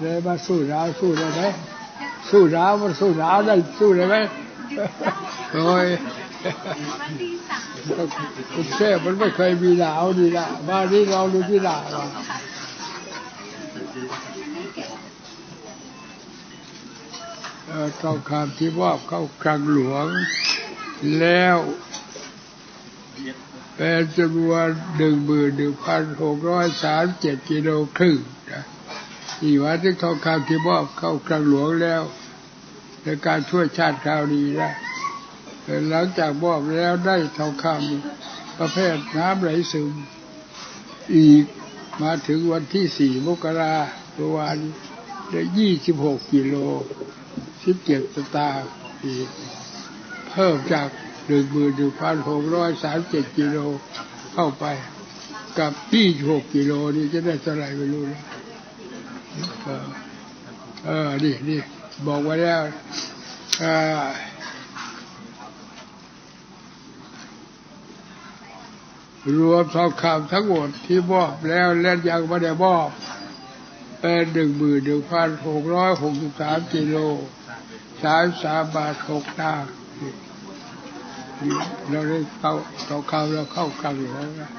เลยมาสู้ดาวสู้ได้ไหมสู้ดาวมันสู้ดาวได้สู้ได้ไหมโอ้ยกรุงเทพมันไม่เคยมีดาวนี่ละบ้านนี้เราดูที่ดาวเออทองคำที่มอบเข้าคลังหลวง แล้วเป็นจำนวนหนึ่งหมื่นหนึ่งพันหกร้อยสามเจ็ดกิโลครึ่ง นะนี่ว่าที่ทองคำที่มอบเข้าคลังหลวงแล้วในการช่วยชาติคราวนี้นะหลังจากมอบแล้วได้ทองคำประเภทน้ำไหลซึม อีกมาถึงวันที่สี่มกราเมื่อวานได้ยี่สิบหกกิโลสิบเจ็ดสตาอีก เพิ่มจากหนึ่งหมื่นหนึ่งพันหกร้อยสามเจ็ดกิโลเข้าไป กับยี่หกกิโลนี่จะได้เท่าไหร่ไม่รู้นะ เออเออนี่นี่บอกไว้แล้วเอ่อรวมทองคำทั้งหมดที่มอบแล้วและยังไม่ได้มอบเป็นหนึ่งหมื่นหนึ่งพันหกร้อยหกสิบสามกิโลสามสามบาทหกตังเราได้เข้าเราเข้าเราเข้ากลางอยู่แล้วนะ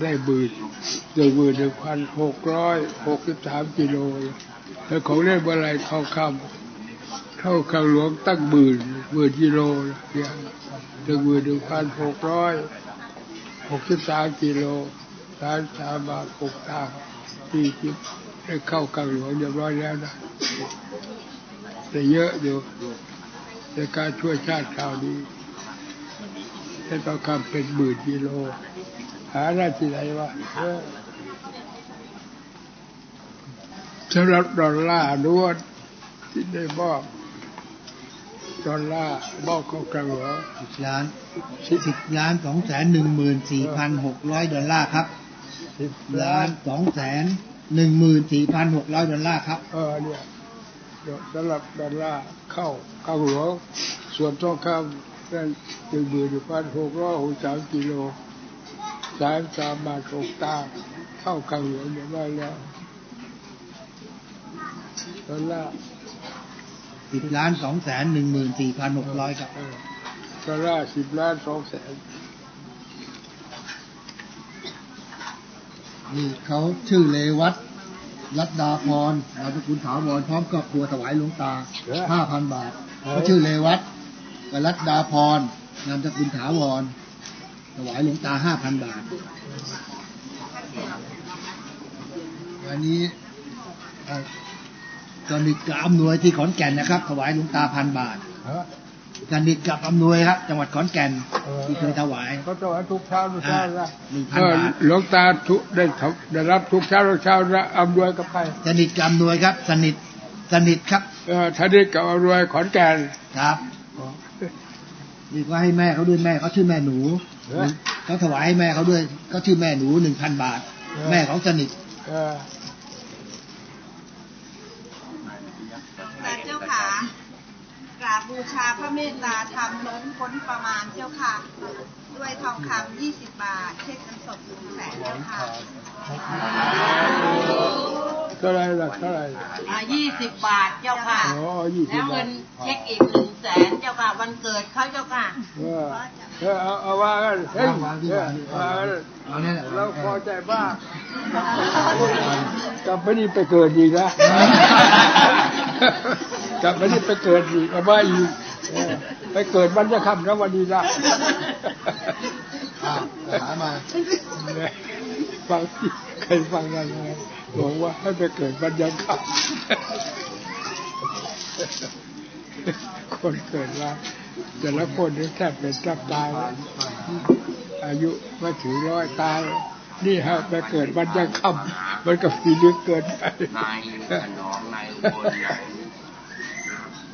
ได้หมื่นหนึ่งหมื่นหนึ่งพันหกร้อยหกสิบสามกิโลแล้วของเล่นอะไรทองคำเข้ากลางหลวงตั้งหมื่นหมื่นกิโลเนี่ยหนึ่งหมื่นหนึ่งพันหกร้อยหกสิบสามกิโลสามสามบาทหกตังค์ที่ที่ได้เข้ากลางหลวงเรียบร้อยแล้วนะแต่เยอะอยู่ในการช่วยชาติคราวนี้ให้ต้องคำเป็นหมื่นกิโล หาได้ที่ไหนวะเออสำหรับดอลลาร์นวดที่ได้มอบดอลลาร์มอบเข้ากลางหัวสิบล้านสิบล้านสองแสนหนึ่งหมื่นสี่พันหกร้อยดอลลาร์ครับสิบล้านสองแสนหนึ่งหมื่นสี่พันหกร้อยดอลลาร์ครับเออเนี่ยเดี๋ยวสำหรับดอลลาร์เข้ากลางหัวส่วนทองคำได้หนึ่งหมื่นหนึ่งพันหกร้อยหกสามกิโล สามสามบาทหกตาเข้ากลางหัวงเรียบร้อยแล้วดอลลาร์สิบล้านสองแสนหนึ่งหมื่นสี่พันหกร้อยครับเออดอลลาร์สิบล้านสองแสนนี่เขาชื่อเลวัตรัตดาพรนามสกุลถาวรพร้อมครอบครัวถวายหลวงตาห้าพันบาทเขาชื่อเลวัตกับรัตดาพรนามสกุลถาวร วายหลวงตาห้าพันบาทอันนี้เอ่อสนิทกับอำนวยที่ขอนแก่นนะครับ ถวายหลวงตาพันบาทฮะสนิทกับอำนวยครับ จังหวัดขอนแก่นเออที่เคยถวายเขาต้องให้ทุกเช้าทุกเช้าละหนึ่งพัเอนอบาทหลวงตาทุกได้ทำได้รับทุกเช้าทุกเช้าละอำนวยกับใครสนิทกับอำนวยครับ สนิทสนิทครับเออท่านนี้กับอำนวยขอนแก่นครับนี่ก็ให้แม่เขาด้วยแม่เขาชื่อแม่หนู เออเขาถวายให้แม่เขาด้วยก็ชื่อแม่หนูหนึ่งพันบาทเออแม่ของสนิทเออแต่เจ้าค่ะกราบบูชาพระเมตตาธรรมล้นพ้นประมาณเจ้าค่ะ ด้วยทองคำ20บาทเช็คเงินสด1แสนเจ้าค่ะ เท่าไหรล่ะเท่าไหรอ่ายี่สิบบาทเจ้าค่ะอ๋อยี่สิแล้บวบาเงิทนเช็คอีกหนึ่งแสนเจ้าค่ะ วันเกิดเขาเจ้าค่ะ เออเออเอาเอาว่ากันเฮ้ยเออว่ากันเอาเนี่ยแหละเราพอใจบ้างกลับไปนี่ไปเกิดอีกนะ กลับไปนี่ไปเกิดอีกเอาว่าอีกเออไปเกิดวันจะคำนะวันนี้ละอ่าหามา ฟังที่เคยฟังกันไง บอกว่าให้ไปเกิดวันยังคำคนเกิดมาแต่ละคนนี่แทบเป็นแทบตายแล้วอายุไม่ถึงร้อยตาย นี่ฮะไปเกิดวันยังคำมันก็ฟีลึกเกินไปนายขนองนายอุบลใหญ่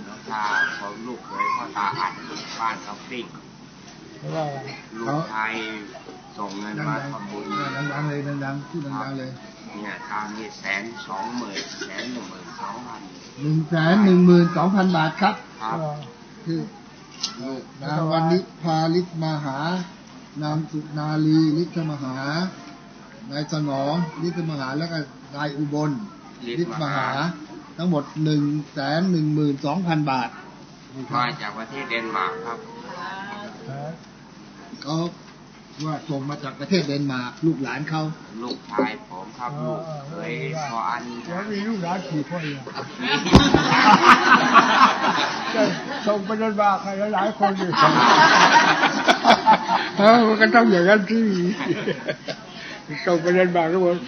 แล้วตาเขาลูกเคยพ่อตาอัดบ้านเขาปิ้งว่าลูกชายส่งเงินมาทำบุญดังๆเลยดังๆพูดดังๆเลย เนี่ยทางนี้แสนสองหมื่นแสนหนึ่งหมื่นสองพันหนึ่งแสนหนึ่งหมื่นสองพันบาทครับครับคือนางวันนิพาลิศมหานามสุนาลีลิศมหานายสนองฤทธิ์มหาแล้วก็นายอุบลฤฤททธิ์ธิ์มมหาหา ทั้งหมดหนึ่งแสนหนึ่งหมื่นสองพันบาทมาจากประเทศเดนมาร์กครับเขา ว่าส่งมาจากประเทศเดนมาร์กลูกหลานเขาลูกชายผมครับลูกเคยพออันแล้วมีลูกหลานกี่คนอะจะส่งไปเดินบาใครหลายๆคนอยู่เออมันก็ต้องอย่างนั้นที่ส่งไปเดินบาทุกคน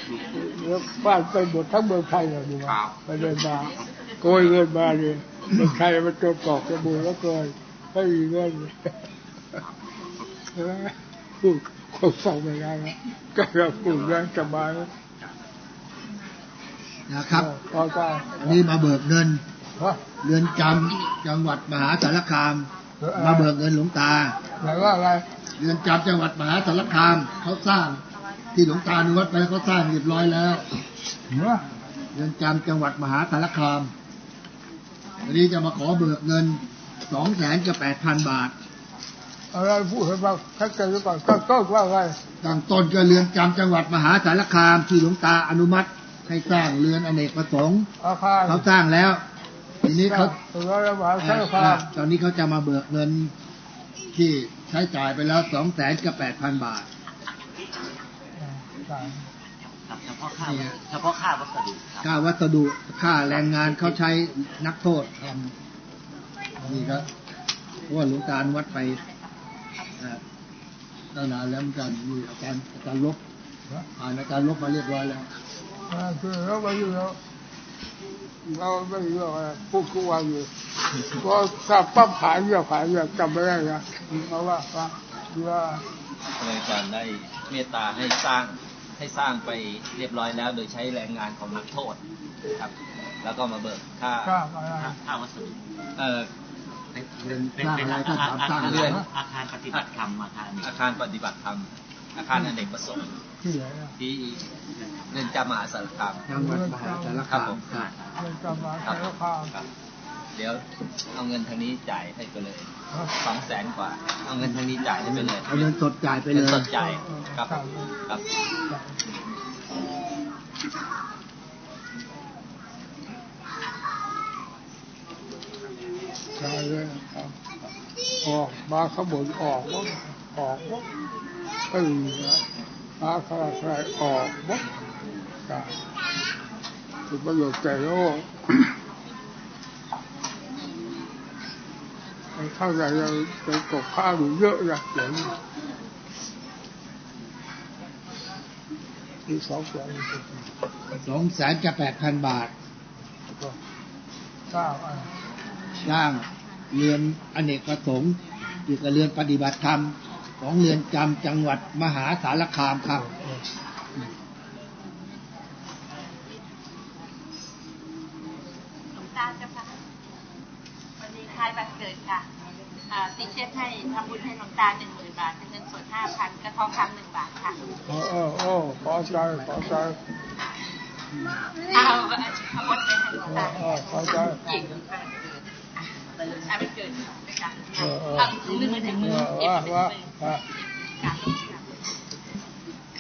บ้านไปหมดทั้งเมืองไทยเลยดีกว่าไปเดินบาโกยเงินมาเลยเมืองไทยมันจนกรอกจมูกแล้วเกินไม่มีเงินเออ พูดคนฟังไม่ได้แล้วก็เราพูดได้สบายนะครับพอได้อันนี้มาเบิกเงินฮะเรือนจำจังหวัดมหาสารคาม มาเบิกเงินหลวงตาหมายว่าอะไรเรือนจำจังหวัดมหาสารคามเขาสร้าง ที่หลวงตานุวัดไปเขาสร้างเรียบร้อยแล้วเนาะเรือนจำจังหวัดมหาสารคามวันนี้จะมาขอเบิกเงินสองแสนกับแปดพันบาท อะไรพูดให้ฟังชัดเจนไว้ก่อนก็ก็ว่าไงตั้งต้นก็เรือนจำจังหวัดมหาสารคามที่หลวงตาอนุมัติให้สร้างเรือนอเนกประสงค์อาคารเขาสร้างแล้ว ทีนี้เขาถึงแล้วมหาสารคามตอนนี้เขาจะมาเบิกเงินที่ใช้จ่ายไปแล้วสองแสนกับแปดพันบาทครับเฉพาะค่าเฉพาะค่าวัสดุครับค่าวัสดุค่าแรงงานเขาใช้นักโทษทำนี่ครับเพราะว่าหลวงตาวัดไปเอ่อ ตั้งนานแล้วเหมือนกันมีอาจารย์อาจารย์ลบผ่านอาจารย์ลบมาเรียบร้อยแล้วอ่าคือเราไม่อยู่แล้วเราไม่อยู่อะไรพูดทุกวันอยู่ก็ถ้าปั๊บผ่านเรื่องผ่านเรื่องจำไม่ได้นะเพราะว่าว่าว่าเลยอาจารย์ได้เมตตาให้สร้างให้สร้างไปเรียบร้อยแล้ว โดยใช้แรงงานของนักโทษครับ แล้วก็มาเบิกค่าทราบอะไรค่าค่าวัสดุเอ่อ เรือนสร้างอะไรก็ถามสร้างเรือนอาคารปฏิบัติธรรมอาคารอาคารปฏิบัติธรรมอาคารอเนกประสงค์ที่ไหนอะที่เรือนจำมหาสารคามจังหวัดมหาสารครัคามครับเรืองจำมาสารคามครับเดี๋ยวเอาเงินทางนี้จ่ายให้ไปเลยสองแสนกว่า เอาเงินทางนี้จ่ายให้ไปเลยเอาเงินสดจ่ายไปเลเงินยสดจ่ายครับครับ ใช่เลยครับออกมาขบวนออกวะออกวะตื่นมาใครใครออกวะคือประโยชน์แก่โลกไอ้ข้างในเราจะตกข้าวอยู่เยอะนะเดี๋ยวนี้มีสองแสนสองแสนกับแปดพันบาทก็ทราบอะ สร้างเรือนอเนกประสงค์เกี่ยวกับเรือนปฏิบัติธรรมของเรือนจำจังหวัดมหาสารคามครับหลวงตาเจ้าค่ะวันนี้คล้ายวันเกิดค่ะอ่าติเชฟให้ทำบุญให้หลวงตาหนึ่งหมื่นบาทเป็นเงินสดห้าพันกระทองคำหนึ่งบาทค่ะเออเออเออขอใจขอใจเอาเอาวัดไปให้หลวงตาเออเข้าใจจริง อ่าเป็นเกิดด้วยกันเออเออเอาถึงมือถึงมือเอเก็บอถึงว่ามือว่าค่ะ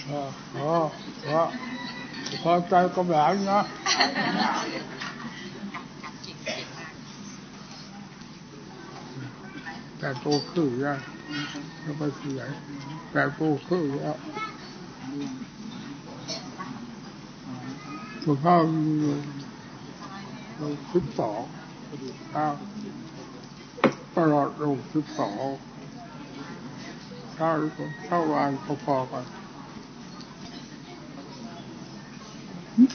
ออเออว่าพอใจกับหลานนะแต่โตขึ้นแล้วไปที่ไหนแต่โตขึ้นแล้วสุภาพลงสิบสองครับ ตลอดลงสิบสองถ้าถ้าวานพอๆกัน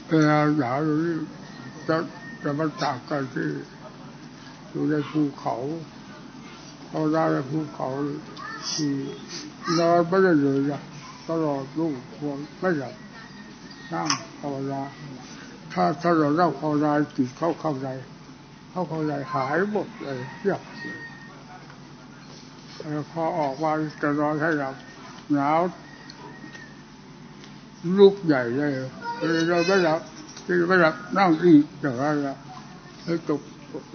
เวลาหนาวอยู่นี่จะจะมาจากกันที่อยู่ในภูเขาเราได้ในภูเขาที่นอนไม่ได้เลยนะตลอดลูกควรไม่หลับนั่งภาวนาถ้าถ้าเรานั่งภาวนาจิตเข้าเข้าในเข้าเข้าในหายหมดเลยเรียบเลย พอออกมาจะนอนให้หลับหนาวลุกใหญ่เลยเราไม่หลับไม่หลับนั่งอีกอย่างนั้นละแล้วตก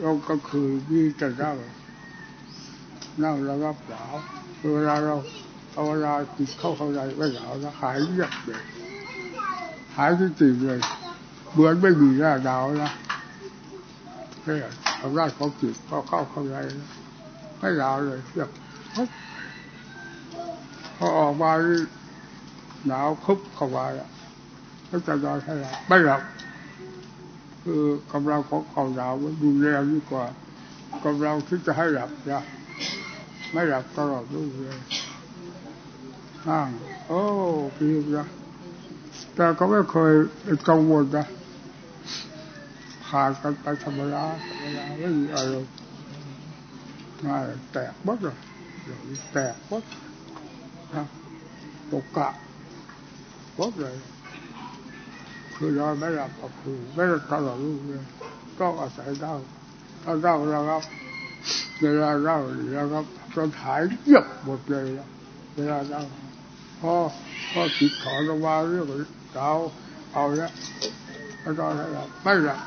เราก็คือมีแต่นั่งนั่งระงับหนาวเวลาเราภาเวนาจิตเข้าเข้าในไม่หนาวนะหายเรียบเลยหายจริงๆเลยเหมือนไม่มีหน้าดาวนะแค่อำนาจของจิตพอเข้าเข้าในนะไม่ดาวเลยเทียบ พอออกมานี่หนาวคุบเข้ามาแล้วก็จะนอนให้หลับไม่หลับคือกำลังของความหนาวมันดูแรงยิ่งกว่ากำลังที่จะให้หลับนะไม่หลับตลอดรุ่งเลยอ้างโอ้ดีนะแต่ก็ไม่เคยกังวลนะผ่านกันไปธรรมดาธรรมดาไม่มีอะไรง่ายแตกหมดเลย เดี๋ยวนี้แตกหมดนะตกกะหมดเลย คือนอนไม่หลับกับคือไม่ได้ตลอดรุ่งเลยต้องอาศัยเล้าถ้าเหล้าระงับเวลาเหล้าระงับจนหายเยียบหมดเลยเวลาเล้าพอพอจิตถอนออกมาเรื่องเราเอาละแล้วนอนไม่หลับไม่ลับ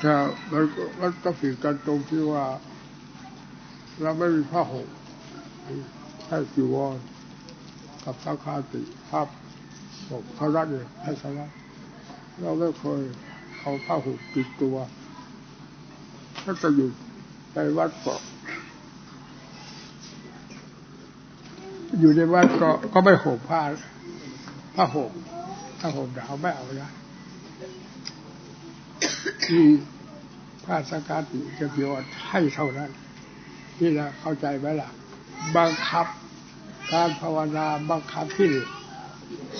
แต่มันก็มันก็ผิดกันตรงที่ว่า เราไม่มีผ้าห่มให้จีวรกับสังฆาติภาพผมเท่านั้นเองให้เท่านั้นเราไม่เคยเอาผ้าห่มติดตัวก็จะอยู่ในวัดก็อยู่ในวัดก็ก็ไม่ห่มผ้าผ้าห่มผ้าห่มหนาวไม่เอานะที่ผ้าสังฆาติจะพิวรให้เท่านั้น นี่แหละเข้าใจไหมล่ะ บังคับการภาวนาบังคับที่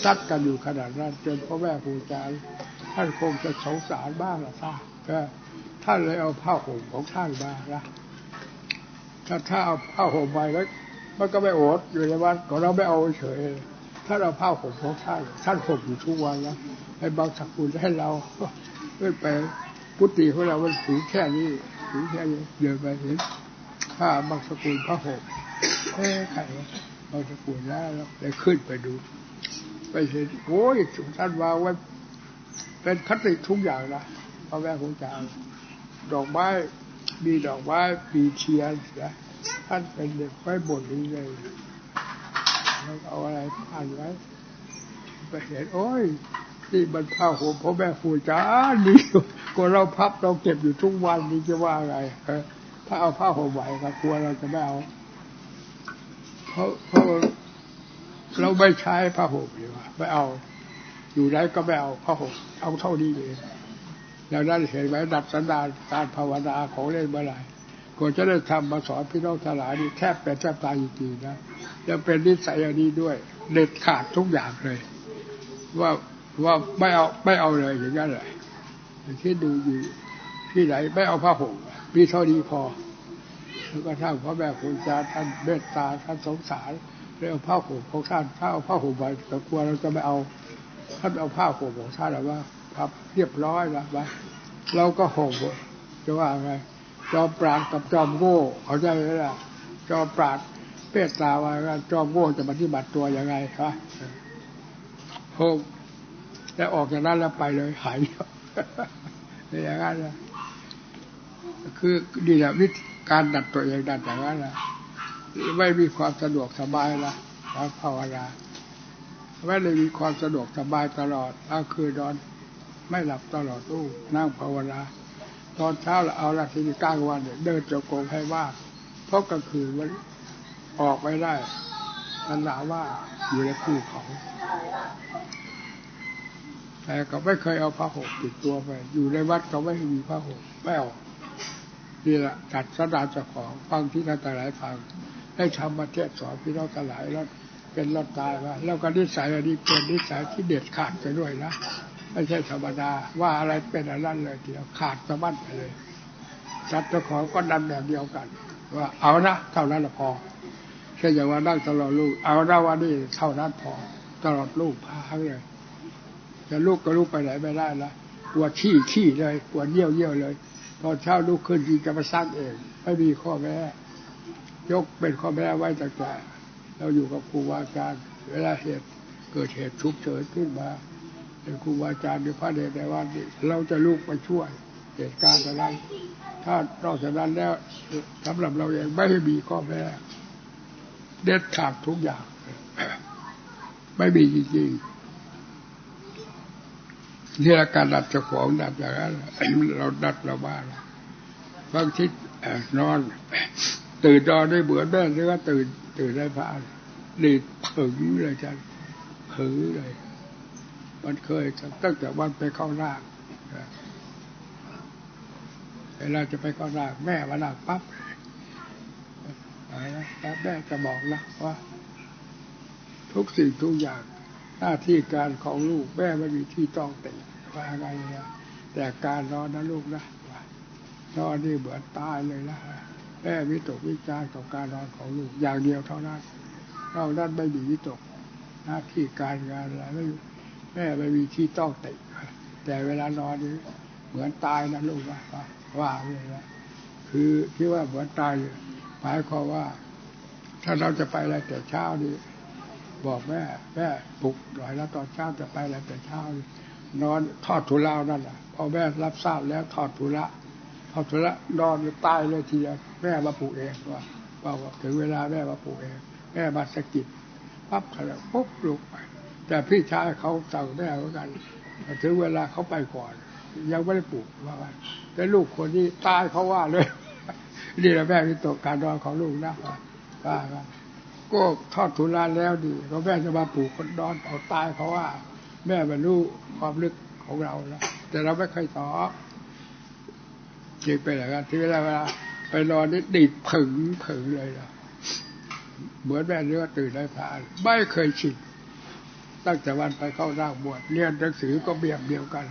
ซัดกันอยู่ขนาดนั้นจนพ่อแม่ครูอาจารย์ท่านคงจะสงสารบ้างละท่าก็ท่านเลยเอาผ้าห่มของท่านมาละถ้าถ้าเอาผ้าห่มไปแล้วมันก็ไม่อดอยู่ในวันก็เราไม่เอาเฉยถ้าเราผ้าห่มของท่านท่านห่มอยู่ทุกวันแล้วให้บางสกุลให้เราไม่ไปพุทธิของเรามันสูงแค่นี้สูงแค่นี้เดินไปเห็น ผ้าบางสกุลผ้าห่มเอ๊ะใครบางสกุลแล้วเลยขึ้นไปดู ไปเห็นโอ้ยท่านวางไว้เป็นคติทุกอย่างนะพ่อแม่ครูอาจารย์ดอกไม้มีดอกไม้ปีเทียนนะท่านเป็นเด็กไว้บนนี้เลยแล้วเอาอะไรอ่านไว้ไปเห็นโอ้ยนี่มันผ้าห่มพ่อแม่ครูอาจารย์นี่ก็เราพับเราเก็บอยู่ทุกวันนี่จะว่าไง ถ้าเอาผ้าห่มไหวก็กลัวเราจะไม่เอาเพราะเพราะเราไม่ใช้ผ้าห่มเลยว่าไม่เอา อยู่ไหนก็ไม่เอาผ้าห่มเอาเท่านี้เองแล้วนั่นเห็นไหมดัดสันดานการภาวนาของเล่นเมื่อไร่ก็จะได้ทำมาสอนพี่น้องทลายนี่แทบเป็นแทบตายจริงๆนะยังเป็นนิสัยอันนี้ด้วย เด็ดขาดทุกอย่างเลย ว่าว่าไม่เอาไม่เอาเลยอย่างนั้นเลยที่ดูอยู่ที่ไหนไม่เอาผ้าห่ม มีเท่านี้พอแล้วก็ท่านพ่อแม่ครูอาจารย์ท่านเมตตาท่านสงสารเลยเอาผ้าห่มของท่านถ้าเอาผ้าห่มไปก็กลัวเราจะไม่เอาท่านเอาผ้าห่มของท่านแล้วว่าพับเรียบร้อยแล้วว่าเราก็ห่มจะว่าไงจอมปราดกับจอมโง่เขาใจไหมล่ะจอมปราดเมตตาว่าจอมโง่จะปฏิบัติตัวยังไงครับห่มแล้วออกจากนั้นแล้วไปเลยหายนี่อย่างนั้นนะ คือดีแหละวิธีการดัดตัวเองดัดอย่างนั้นนะไม่มีความสะดวกสบายละแล้วภาวนาไม่ได้มีความสะดวกสบายตลอดก็คือนอน ไม่หลับตลอดตู้นั่งภาวนาตอนเช้าเราเอาละทีนี้กลางวันเนี่ยเดินจงกรมให้ว่าเพราะกลางคืนมันออกไม่ได้มันหนาว่าอยู่ในภูเขา แต่ก็ไม่เคยเอาผ้าห่มติดตัวไป อยู่ในวัดก็ไม่มีผ้าห่มไม่เอา นี่แหละจัดสดาเจ้าของฟังที่ท่านหลายฟังได้ทำมาเทศสอนพี่น้องหลายแล้วเป็นรอดตายว่าแล้วก็นิสัยอันนี้เป็นนิสัยที่เด็ดขาดไปด้วยนะไม่ใช่ธรรมดาว่าอะไรเป็นอะไรเลยทีเดียวขาดสะบั้นไปเลยจัดเจ้าของก็ดันแบบเดียวกัน ว่าเอานะเท่านั้นพอแค่อย่างว่านั่งตลอดลูก เอาหน้าวันนี้เท่านั้นพอตลอดลูกพาเลยจะลูกก็ลูกไปไหนไม่ได้ละปวดขี้ขี้เลยปวดเยี่ยวเยี่ยวเลย ตอนเช้าลูกขึ้นทีจะมาสร้างเอง ไม่มีข้อแม้ยกเป็นข้อแม้ไว้ตั้งแต่เราอยู่กับครูบาอาจารย์เวลาเหตุเกิดเหตุชุกเฉินขึ้นมาเป็นครูบาอาจารย์ในพระเดชในวันนี้เราจะลูกไปช่วยเหตุการณ์อะไรถ้านอกจากนั้นแล้วสำหรับเราเองไม่มีข้อแม้เด็ดขาดทุกอย่าง ไม่มีจริงๆ ที่เราการดัดเจ้าของดัดอย่างนั้นเราดัดเราบ้าบางทีนอน ตื่นนอนได้เบื่อแม่หรือว่าตื่นตื่นได้พระดีผึ่งเลยจันผึ่งเลย มันเคยตั้งแต่วันไปเข้าร่างเวลาจะไปเข้าร่างแม่มาลังปั๊บแล้วแม่จะบอกนะว่า ทุกสิ่งทุกอย่าง หน้าที่การของลูกแม่ไม่มีที่ต้องติว่าไงนะแต่การนอนนะลูกนะนอนนี่เหมือนตายเลยนะแม่วิตกวิจารกับการนอนของลูกอย่างเดียวเท่านั้นนอกนั้นไม่มีวิตก หน้าที่การงานอะไรไม่แม่ไม่มีที่ต้องติแต่เวลานอนนี่เหมือนตายนะลูกว่าว่าเลยนะคือที่ว่าเหมือนตายหมายความว่า ถ้าเราจะไปอะไรแต่เช้านี่ บอกแม่แม่ปลุกหน่อยแล้วตอนเช้าจะไปอะไรแต่เช้านอนทอดทุเลานั่นแหละพอแม่รับทราบแล้วทอดทุระทอดทุระนอนตายเลยทีเดียวแม่มาปลุกเองว่าว่าถึงเวลาแม่มาปลุกเอง แม่มาสะกิดปั๊บเถอะปุ๊บลุกไปแต่พี่ชายเขาสั่งแม่เหมือนกันถึงเวลาเขาไปก่อน ยังไม่ได้ปลุกว่าแต่ลูกคนนี้ตายเขาว่าเลยนี่แหละแม่ที่ตกการนอนของลูกนะว่า ก็ทอดทุลาแล้วดีเราแม่จะมาปลูกคนนอนเอาตายเพราะว่า แม่บรรลุความลึกของเราแล้วแต่เราไม่เคยตอบจริงไปแล้วกันที่เวลาเวลาไปนอนนี่ดิดผึ่งผึ่งเลยนะเหมือนแม่เนื้อตื่นได้ผ่านไม่เคยชินตั้งแต่วันไปเข้าร่างบวชเรียนหนังสือก็เบียบเดียวกัน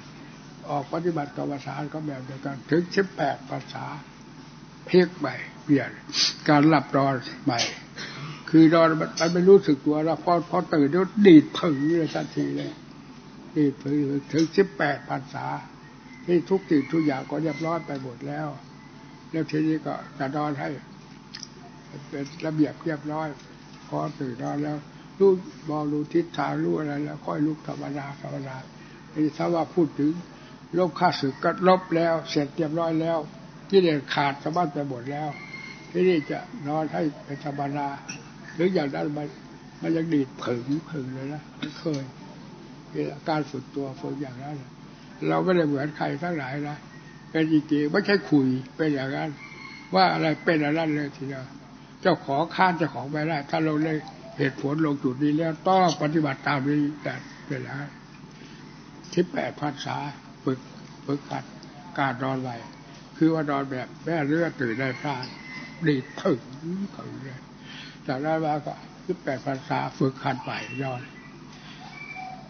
ออกปฏิบัติกรรมฐานก็แบบเดียวกัน ถึงสิบแปดภาษาเพียกใหม่เปลี่ยนการหลับนอนใหม่ คือนอนมันไม่รู้สึกตัวแล้วพอพอตื่นแล้วดีดผึ่งเลยทันทีเลยดีดผึ่งถึงสิบแปดพรรษาที่ทุกสิ่งทุกอย่างก็เรียบร้อยไปหมดแล้ว แล้วทีนี้ก็จะนอนให้เป็นระเบียบเรียบร้อย พอตื่นนอนแล้วรู้มองดูทิศทางรู้อะไรแล้ว ค่อยลุกธรรมดาธรรมดานี่ถ้าว่าพูดถึงลบค่าศึกก็ลบแล้ว เสร็จเรียบร้อยแล้วที่เด็ดขาดสะบั้นไปหมดแล้ว ที่นี่จะนอนให้เป็นธรรมดา หรืออย่างนั้นมันมันยังดีดผึ่งผึ่งเลยนะมันเคยการฝึกตัวฝึกอย่างนั้นเราไม่ได้เหมือนใครทั้งหลายนะเป็นจริงๆไม่ใช่คุยเป็นอย่างนั้น ว่าอะไรเป็นอะไรเลยทีเดียวเจ้าของข้านเจ้าของไปได้ ถ้าเราเลยเหตุผลลงจุดนี้แล้วต้องปฏิบัติตามนี้แต่เป็นแล้วที่แปดภาษาฝึกฝึกขัดการนอนไหวคือว่านอนแบบแม่เลือดตื่นได้พลาดดีดถึงถึงเลย จากนั้นมาก็สิบแปดภาษาฝึกขัดไปย้อน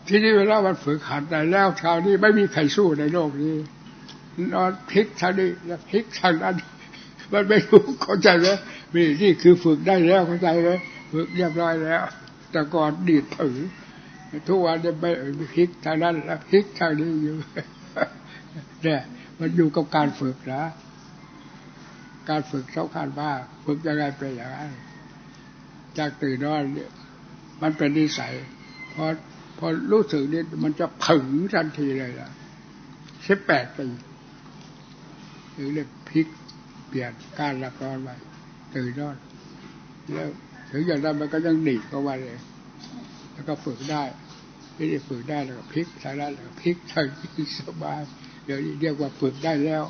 ที่นี่เวลามันฝึกขัดได้แล้วคราวนี้ไม่มีใครสู้ในโลกนี้นอนพลิกทางนี้แล้วพลิกทางนั้นมันไม่รู้เข้าใจไหมนี่นี่คือฝึกได้แล้วเข้าใจไหมฝึกเรียบร้อยแล้ว แต่ก่อนดีดถึงทุกวันจะไม่พลิกทางนั้นแล้วพลิกทางนี้อยู่เนี่ยมันอยู่กับการฝึกนะ การฝึกสำคัญมากฝึกยังไงเป็นอย่างนั้น จากตื่นนอนเนี่ยมันเป็นนิสัยพอพอรู้สึกนี่มันจะผึ่งทันทีเลยล่ะสิบแปดปีหรือเรียกพลิกเปลี่ยนการหลับนอนไปตื่นนอนแล้วถึงอย่างนั้นมันก็ยังดีเข้ามาเลยแล้วก็ฝึกได้ที่ได้ฝึกได้แล้วก็พลิกทางนั้นแล้วพลิกทางที่สบายเดี๋ยวนี้เรียกว่าฝึกได้แล้ว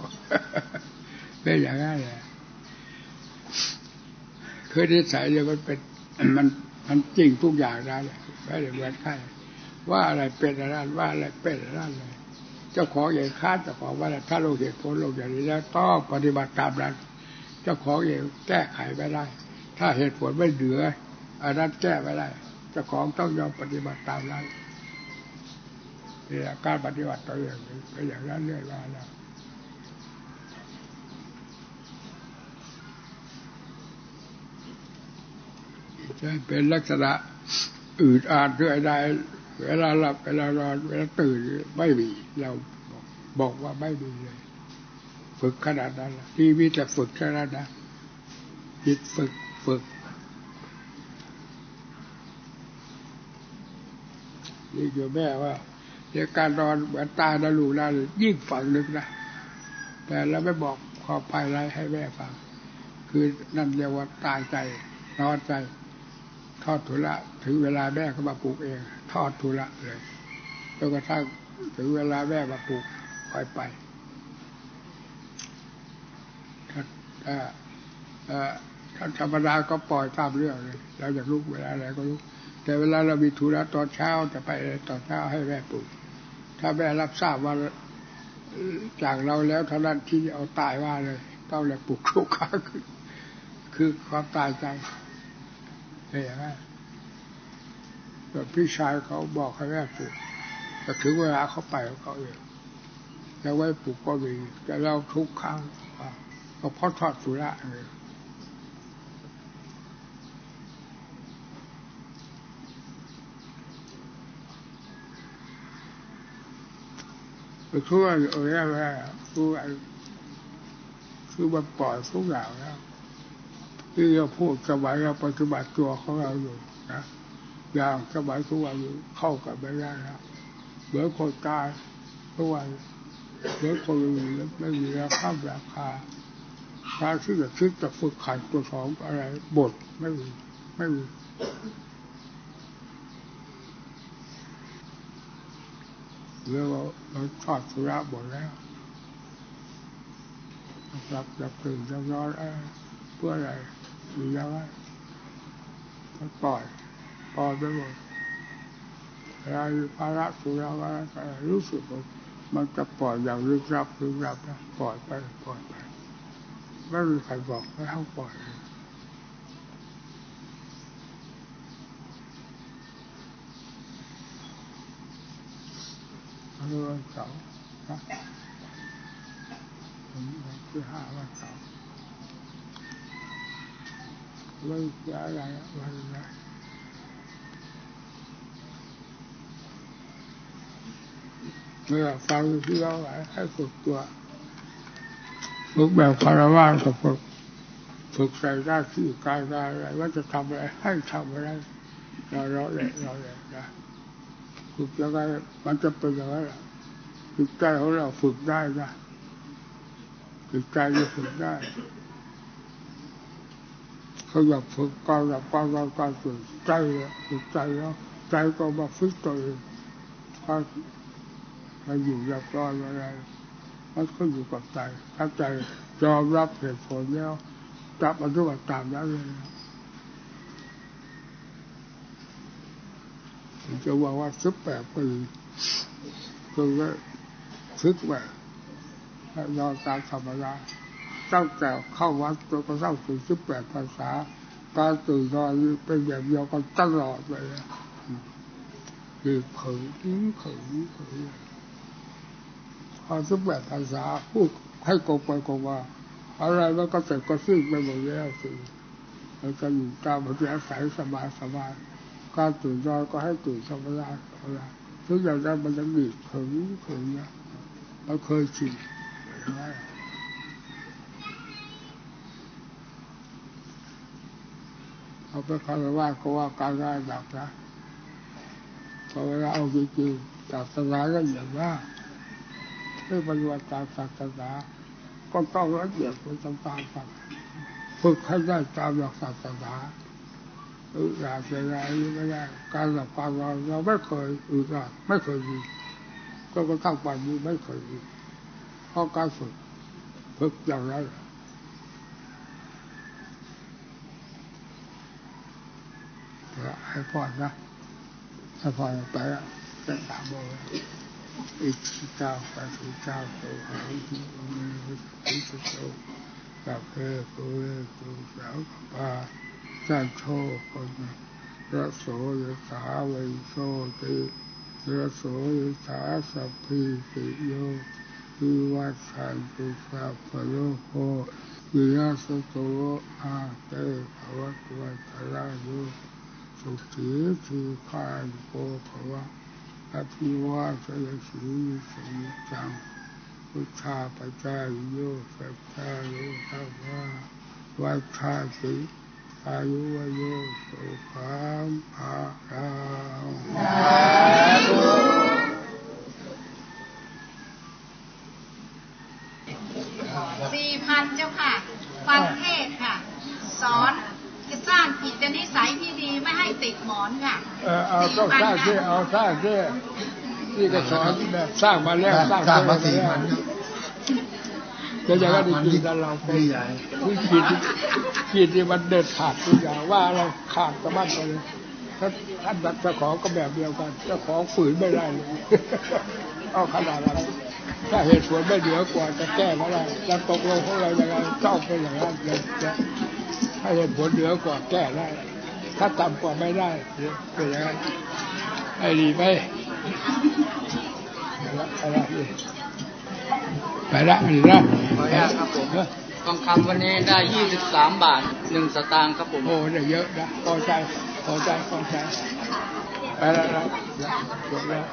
เป็นอย่างนั้นแหละคือนิสัยเนี่ยมันเป็น มันมันจริงทุกอย่างได้เลยไม่ได้เหมือนใครว่าอะไรเป็นอะไรว่าอะไรเป็นอะไรเลยเจ้าของอย่างคาดเจ้าของว่าถ้าเราเหตุผลลงอย่างนี้แล้วต้องปฏิบัติตามนั้นเจ้าของเองแก้ไขไม่ได้ ถ้าเหตุผลไม่เหลืออันนั้นแก้ไม่ได้เจ้าของต้องยอมปฏิบัติตามนั้นนี่การปฏิบัติตัวอย่างนี้เป็นอย่างนั้นเรื่อยมาแล้ว จะเป็นลักษณะอืดอาดด้วยได้เวลาหลับเวลานอนเวลาตื่นไม่มี เราบอกว่าไม่มีเลย ฝึกขนาดนั้นที่มีแต่ฝึกขนาดนั้นจิตฝึกฝึกนี่อยู่แม่ว่าเรื่องการนอนเหมือนตาดลูนั่นยิ่งฝังลึกนะแต่เราไม่บอกขอภายไรให้แม่ฟัง คือนั่นเรียกว่าตายใจนอนใจ อดทุระถึงเวลาแม่เขามาปลูกเอง ทอดทุระเลยจนกระทั่งถึงเวลาแม่มาปลูกค่อยไปถ้าถ้าถ้าธรรมดาก็ปล่อยตามเรื่องเลยเราอยากลุกเวลาอะไรก็ลุกแต่เวลาเรามีธุระตอนเช้าจะไปตอนเช้าให้แม่ปลูก ถ้าแม่รับทราบว่าจากเราแล้วเท่านั้นที่เอาตายว่าเลย ต้องเลยปลูกทุกครั้งคือคือความตายใจ เห็นไหมแต่พี่ชายเขาบอกให้แม่ปลูกแต่ถึงเวลาเขาไปของเขาเองแล้วไว้ปลูกก็มีแต่เราทุกครั้งก็เพราะทอดสุระเลยไปช่วยเออแม่ช่วยคือมันปล่อยทุกอย่างแล้ว ที่เราพูดสมัยเราปฏิบัติตัวของเราอยู่นะอย่างสมัยทุกวันเข้ากันไม่ได้แล้วเหมือนคนตายทุกวันเหมือนคนไม่มีไม่มีราคาราคาการที่จะคิดจะฝึกขัดตัวสองอะไรบทไม่มีไม่มีเรื่องเราเราทอดสุระหมดแล้วรับรับตื่นรับนอนเพื่ออะไร มีแล้วก็ปล่อยปล่อยไปหมดเวลาภาระสุราอะไรรู้สึกว่ามันจะปล่อยอย่างลึกลับลึกลับนะปล่อยไปปล่อยไปไม่มีใครบอกให้เขาปล่อยเรื่องเสาร์นะวันที่ห้าวันเสาร์ ม่เสียอะไรวันอะเมื่อฟังที่เราไหลให้ฝึกตัวฝึกแบบคารวะกับฝึกฝึกใส่หน้าที่การงานอะไร ว่าจะทำอะไรให้ทำอะไรเราเราเลยเราเลยนะฝึกยังไงมันจะเป็นอย่างนั้นจิตใจของเราฝึกได้นะจิตใจจะฝึกได้ ขาอยากฝึกการอยากการการการฝึกใจฝึกใจแล้วใจก็มาฝึกตัวเองถ้าถ้าอยู่เรียบร้อยอะไรมันก็อยู่กับใจถ้าใจยอมรับเหตุผลแล้วจับมันทุกอย่างตามนั้เลยจะว่าว่าสิบแปดปีคือว่าซึกแบบนอนตามธรรมดา ตั้งแต่เข้าวัดจนกระทั่งถึงสิบแปดภาษา การตื่นนอนเป็นแบบเดียวกันตลอดเลยคือเผยเผยเผยพอสิบแปดภาษาพูดให้กงไปกงมาอะไรมันก็เสร็จก็สิ้นไปหมดแล้วสิมันจะอยู่ตามอัธยาศัยสบายสบายการตื่นนอนก็ให้ตื่นธรรมดาธรรมดาทุกอย่างนั้นมันจะดีเผยเผยนะเราเคยชิน เอาไปคารวะเขาว่าการได้แบบนะพอเวลาเอาจริงๆศาสนาก็อย่างว่าเรื่องปฏิบัติตามศาสนาก็ต้องละเอียดไปตามๆกันฝึกให้ได้ตามหลักศาสนาอึดอัดอะไรไม่ได้การหลับการนอนเราไม่เคยอึดอัดไม่เคยมีก็กระทั่งปัจจุบันไม่เคยมีเพราะการฝึกฝึกอย่างไร ให้พอดนะให้พอดไปแล้วเป็นสามโมงอิชิตาปัสสิตาโตหะอิโอเมวิสุทโตสัพเพโกเรตุสาวกปาจันโทคนระโสยสาวิโสติระโสยสาสัพพิติโยวิวัฏสันตุสัพพโลโกวิยัสโตอาเตภวัตวัตระโย สุขีทีคายโกภวะอภิวาสยสีสีจังพุทธาปจายโยสัจจาโยสัพพาวัฏฐาสิอายุวโยสุขังภารังสาธุพันเจ้าค่ะ ฟังเทศค่ะ สอนจะสร้างจิตนิสัยที่ดีไม่ให้ติดหมอนค่ะ เอาต้องสร้างที่เอาสร้างที่นี่ก็สอนแบบสร้างมาแล้วสร้างมาสี่พันครับก็อย่างนั้นจริงๆเราไปดีใหญ่ผู้ขีดขีดที่มันเด็ดขาดทุกอย่างว่าอะไรขาดสะบั้นไปเลยถ้าท่านเจ้าของก็แบบเดียวกันเจ้าของฝืนไม่ได้เลยเอาขนาดอะไรถ้าเหตุผลไม่เหนือกว่าจะแก้ไม่ได้จะตกลงของเราอย่างไรต้องเป็นอย่างนั้นเลยจะถ้าเหตุผลเหนือกว่าแก้ได้ ถ้าต่ำกว่าไม่ได้เป็นอย่างนั้นไอ้ดีไหมไปละไปละไปละขออนุญาตครับผมทองคำวันนี้ได้23บาท1สตางค์ครับผมโอ้ได้เยอะนะพอใจพอใจพอใจไปแล้วนะจบแล้ว